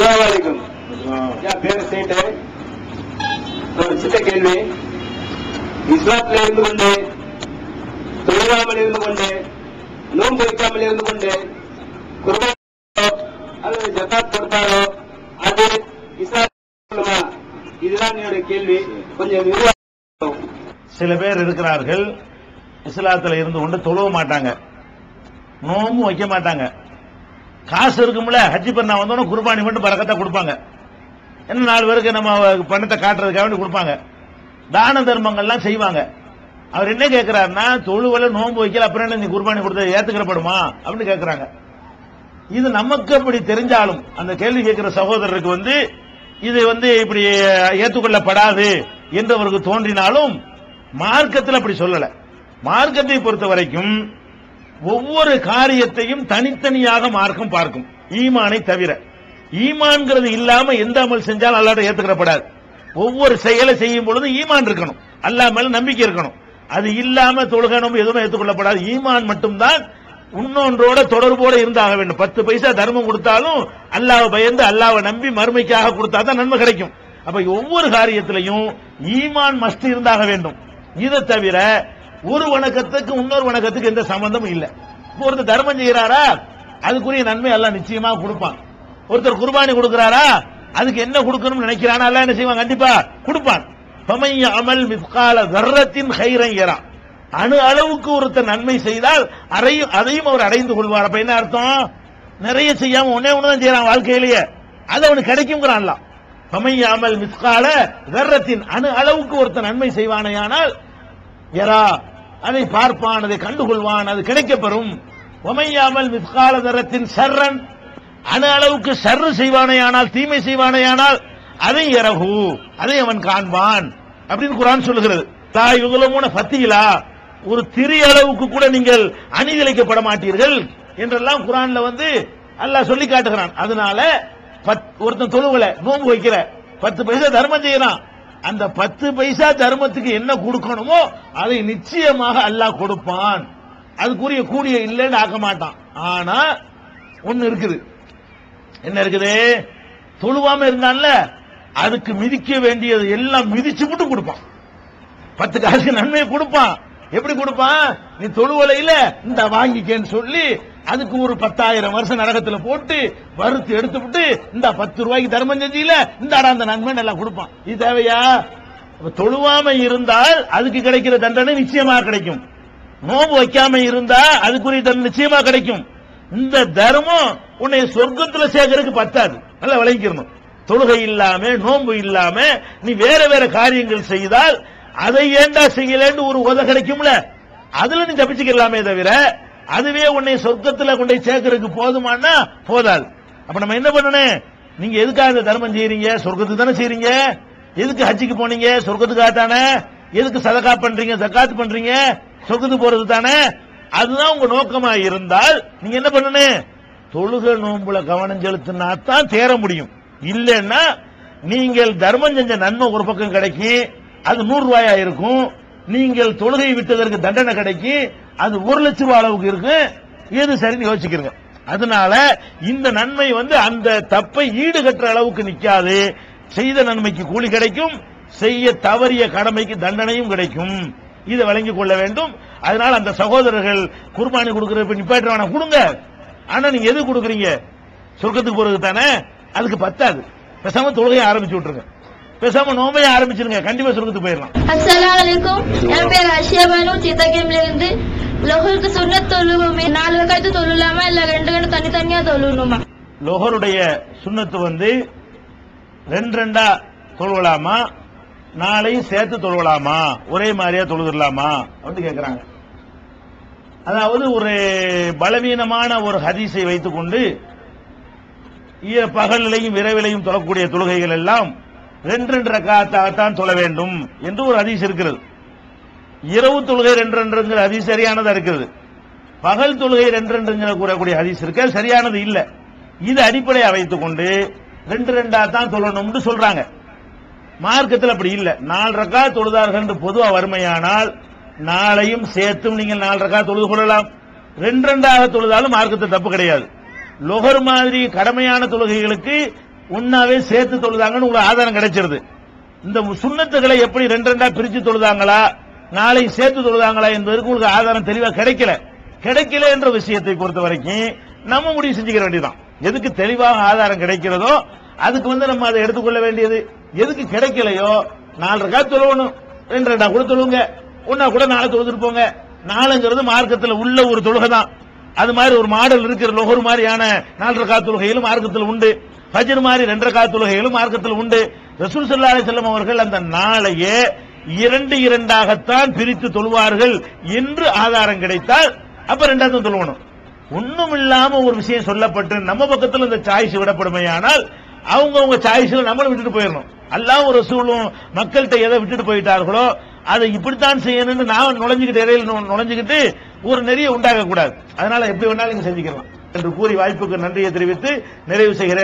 அஸ்ஸலாமு அலைக்கும். என் பேரு சேட்டு. ஒரு சின்ன கேள்வி. இஸ்லாத்தில் இருந்து கொண்டு தொழிலாமல் இருந்து கொண்டு நோன்பு வைக்காமல் இருந்து கொண்டு குர்பான் அல்லது ஜக்காத் கொடுத்தாரோ அது இஸ்லாம் இதுதான் என்னுடைய கேள்வி. கொஞ்சம் சில பேர் இருக்கிறார்கள் இஸ்லாத்துல இருந்து கொண்டு தொழுவ மாட்டாங்க. நோம்பும் வைக்க மாட்டாங்க. காசு இருக்கும்ல ஹஜ்ஜி பண்ணா வந்தோன்னா குர்பானி மட்டும் பறக்கத்தா கொடுப்பாங்க. என்ன நாலு பேருக்கு நம்ம பணத்தை காட்டுறதுக்காக வேண்டி கொடுப்பாங்க. தான தர்மங்கள்லாம் செய்வாங்க. அவர் என்ன கேட்கிறாருன்னா தொழுவல நோன்பு வைக்கல அப்புறம் என்ன நீ குர்பானி கொடுத்தது ஏத்துக்கிறப்படுமா? அப்படின்னு கேட்கிறாங்க இது நமக்கு அப்படி தெரிஞ்சாலும் அந்த கேள்வி கேட்கிற சகோதரருக்கு வந்து இது வந்து இப்படி ஏற்றுக்கொள்ளப்படாது என்று அவருக்கு தோன்றினாலும் மார்க்கத்தில் அப்படி சொல்லல. மார்க்கத்தை பொறுத்த வரைக்கும் ஒவ்வொரு காரியத்தையும் தனித்தனியாக மார்க்கம் பார்க்கும். ஈமானை தவிர. ஈமான்கிறது இல்லாம எந்த அமல் செஞ்சாலும் அல்லாட்ட ஏத்துக்கிறப்படாது. ஒவ்வொரு செயலை செய்யும் பொழுது ஈமான் இருக்கணும். அல்லாஹ் மேல நம்பிக்கை இருக்கணும். அது இல்லாம தொழுகணும் எதுவும் ஏற்றுக்கொள்ளப்படாது ஈமான் மட்டும்தான் இன்னொன்றோட தொடர்போட இருந்தாக வேண்டும். பத்து பைசா தர்மம் கொடுத்தாலும் அல்லாவை பயந்து அல்லாவை நம்பி மறுமைக்காக கொடுத்தா தான் நன்மை கிடைக்கும். அப்ப ஒவ்வொரு காரியத்திலையும் ஈமான் மஸ்ட் இருந்தாக வேண்டும். இதை தவிர ஒரு வணக்கத்துக்கு இன்னொரு வணக்கத்துக்கு எந்த சம்பந்தமும் இல்லை. இப்போ ஒருத்தர் தர்மம் செய்யறாரா? அதுக்குரிய நன்மை எல்லாம் நிச்சயமா கொடுப்பான். ஒருத்தர் குர்பானி கொடுக்கிறாரா? அதுக்கு என்ன கொடுக்கணும்னு நினைக்கிறானா எல்லாம் என்ன செய்வான்? கண்டிப்பா கொடுப்பான். பமைய அமல் மிஸ்கால தர்ரத்தின் ஹைரங்கிறான் அணு அளவுக்கு ஒருத்தர் நன்மை செய்தால் அறையும் அதையும் அவர் அடைந்து கொள்வார். அப்ப என்ன அர்த்தம்? நிறைய செய்யாம ஒன்னே ஒண்ணுதான் செய்யறான் வாழ்க்கையிலேயே. அது அவனுக்கு கிடைக்குங்கிறான்ல பமையாமல் மிஸ்கால தர்ரத்தின் அணு அளவுக்கு ஒருத்தர் நன்மை செய்வானேயானால் எரா அதை பார்ப்பான் அதை கண்டுகொள்வான் அது கிடைக்கப்பெறும். ஒமையாமல் மிஸ்கால தரத்தின் சர்ரன் அணு அளவுக்கு சர்ரு செய்வானேயானால் தீமை செய்வானேயானால் அதை இறகு அதை அவன் காண்பான். அப்படின்னு குரான் சொல்லுகிறது. தாய் யுகலமுன பத்தியிலா ஒரு திரி அளவுக்கு கூட நீங்கள் அணிதிழைக்கப்பட மாட்டீர்கள் என்றெல்லாம் குரான்ல வந்து அல்லாஹ் சொல்லி காட்டுகிறான். அதனால பத்- ஒருத்தன் தொழுவல நோன்பு வைக்கிற பத்து பைசா தர்மம் செய்யறான். அந்த பத்து பைசா தர்மத்துக்கு என்ன கொடுக்கணுமோ அதை நிச்சயமாக அல்லாஹ் கொடுப்பான். அதுக்குரிய கூலிய இல்லைன்னு ஆக்க மாட்டான். ஆனா ஒன்னு இருக்குது. என்ன இருக்குது? தொழுவாம இருந்தான்ல அதுக்கு மிதிக்க வேண்டியது எல்லாம் மிதிச்சு விட்டு கொடுப்பான். பத்து காசுக்கு நன்மையை கொடுப்பான். எப்படி கொடுப்பான்? நீ தொழுவலையில இந்த வாங்கிக்கன்னு சொல்லி அதுக்கு ஒரு பத்தாயிரம் வருஷம் நரகத்துல போட்டு வறுத்து எடுத்து விட்டு இந்த பத்து ரூபாய்க்கு தர்மம் செஞ்சில இந்த அந்த நன்மை நல்லா கொடுப்பான். இது தேவையா? தொழுவாம இருந்தால் அதுக்கு கிடைக்கிற தண்டனை நிச்சயமா கிடைக்கும். நோம்பு வைக்காம இருந்தா அதுக்குரிய தண்டனை நிச்சயமா கிடைக்கும். இந்த தர்மம் உன்னை சொர்க்கத்துல சேர்க்கறதுக்கு பத்தாது. நல்லா விளங்கிக்கணும். தொழுகை இல்லாம நோன்பு இல்லாம நீ வேற வேற காரியங்கள் செய்தால் அதை ஏண்டா செய்யலன்னு ஒரு உத கிடைக்கும்ல? அதுல நீ தப்பிச்சுக்கலாமே தவிர அதுவே உன்னை சொர்க்கத்தில் கொண்டு போய் சேர்க்கறதுக்கு போதுமானா போதாது. அப்ப நம்ம என்ன பண்ணணும்? நீங்க எதுக்காக இந்த தர்மம் செய்யறீங்க? சொர்க்கத்துக்கு தானே செய்யறீங்க? எதுக்கு ஹஜ்ஜிக்கு போனீங்க? சொர்க்கத்துக்காக தானே? எதுக்கு சதகா பண்றீங்க? சக்காத்து பண்றீங்க? சொர்க்கத்துக்கு போறது தானே? அதுதான் உங்க நோக்கமா இருந்தால் நீங்க என்ன பண்ணணும்? தொழுக நோம்புல கவனம் செலுத்தினா தான் தேர முடியும். இல்லைன்னா நீங்கள் தர்மம் செஞ்ச நன்மை ஒரு பக்கம் கிடைக்கும். அது நூறு ரூபாயா இருக்கும். நீங்கள் தொழுகை விட்டதற்கு தண்டனை கிடைக்கும். அது ஒரு லட்சம் ரூபாய் அளவுக்கு இருக்கும் எது சரின்னு யோசிக்கிறீங்க அதனால இந்த நன்மை வந்து அந்த தப்பை ஈடுகட்டுற அளவுக்கு நிக்காது. செய்த நன்மைக்கு கூலி கிடைக்கும். செய்ய தவறிய கடமைக்கு தண்டனையும் கிடைக்கும். இதை வழங்கிக் கொள்ள வேண்டும். அதனால அந்த சகோதரர்கள் குர்பானி கொடுக்கிற நிப்பாட்டு கொடுங்க. ஆனா நீங்க எது கொடுக்குறீங்க? சொர்க்கத்துக்கு போறது தானே? அதுக்கு பத்தாது. பேசாம தொழுகையை ஆரம்பிச்சு விட்டுருங்க. பேசாம நோம்பையை ஆரம்பிச்சிருங்க. கண்டிப்பா சொர்க்கத்துக்கு போயிடலாம். என் பேர் அஷியா பானு சித்தகிம்ல இருந்து லோகருக்கு சுண்ணத் தொழுவோமே நாலு வகைத்து தொழுலாமா? இல்ல ரெண்டு ரெண்டு தனித்தனியா தொழுணுமா? லோகருடைய சுண்ணத்து வந்து ரெண்டு ரெண்டா தொழுவலாமா? நாளையும் சேர்த்து தொழுவலாமா? ஒரே மாதிரியா தொழுதுடலாமா? அப்படின்னு கேட்கிறாங்க அதாவது ஒரு பலவீனமான ஒரு ஹதீஸை வைத்துக்கொண்டு ஈர- பகலிலையும் விரைவிலையும் தொழக்கூடிய தொழுகைகள் எல்லாம் ரெண்டு ரெண்டு ரக்காத்தாகத்தான் தொழ வேண்டும் என்று ஒரு ஹதீஸ் இருக்கிறது. இரவு தொழுகை ரெண்டு ரெண்டுங்கிற ஹதீஸ் சரியானதா இருக்கிறது பகல் தொழுகை ரெண்டு ரெண்டுங்கிற கூறக்கூடிய ஹதீஸ் இருக்க? சரியானது இல்ல. இது அடிப்படையா வைத்துக்கொண்டு ரெண்டு ரெண்டா தான் தொழணும்னு சொல்றாங்க. மார்க்கத்தில் அப்படி இல்ல. நாலு ரக்கா தொழுதார்கள் என்று பொதுவா வறுமையானால் நாளையும் சேர்த்தும் நீங்கள் நாலு ரக்கா தொழுது கொள்ளலாம். ரெண்டு ரெண்டாக தொழுதாலும் மார்க்கத்தில் தப்பு கிடையாது. லொகர் மாதிரி கடமையான தொழுகைகளுக்கு ஒன்னாவே சேர்த்து தொழுதாங்கன்னு உங்களுக்கு ஆதாரம் கிடைச்சிருது. இந்த சுண்ணத்துகளை எப்படி ரெண்டு ரெண்டா பிரிச்சு தொழுதாங்களா? நாளை சேர்த்து தொழுதாங்களா என்பதற்கு உங்களுக்கு ஆதாரம் தெளிவாக கிடைக்கல. கிடைக்கல என்ற விஷயத்தை பொறுத்த வரைக்கும் நம்ம முடிவு செஞ்சுக்கிற வேண்டியதுதான். எதுக்கு தெளிவாக ஆதாரம் கிடைக்கிறதோ அதுக்கு வந்து நம்ம அதை எடுத்துக்கொள்ள வேண்டியது. எதுக்கு கிடைக்கலையோ நாலு ரக்கா தொழுவணும். ரெண்டு ரெண்டா கூட தொழுவுங்க. ஒன்னா கூட நாளை தொழுதுட்டு போங்க. நாலுங்கிறது மார்க்கத்தில் உள்ள ஒரு தொழுகை தான் அது மாதிரி ஒரு மாடல் இருக்கிற லொகர் மாதிரியான நாலரை ரக்கா தொழுகையிலும் மார்க்கத்தில் உண்டு. ஃபஜ்ர் மாதிரி ரெண்டரை ரக்கா தொழுகையிலும் மார்க்கத்தில் உண்டு. ரசூல் சல்லா அலைஹி அவர்கள் அந்த நாளையே இரண்டு இரண்டாகத்தான் பிரித்து தொழுவார்கள் என்று ஆதாரம் கிடைத்தால் அப்ப ரெண்டாவது தொழுவணும். ஒண்ணும் இல்லாம ஒரு விஷயம் சொல்லப்பட்டு நம்ம பக்கத்தில் இந்த சாய்ஸ் விடப்படுமையானால் அவங்க அவங்க சாய்ஸ்ல நம்மளும் விட்டுட்டு போயிடணும் எல்லாம் ஒரு சூழலும் மக்கள்கிட்ட எதை விட்டுட்டு போயிட்டார்களோ அதை இப்படித்தான் செய்யணும்னு நான் நுழைஞ்சுக்கிட்டு இடையில நுழைஞ்சுக்கிட்டு ஒரு நெறிய உண்டாக கூடாது அதனால எப்படி வேணாலும் நீங்க செஞ்சுக்கலாம் என்று கூறி வாய்ப்புக்கு நன்றியை தெரிவித்து நிறைவு செய்கிறேன்.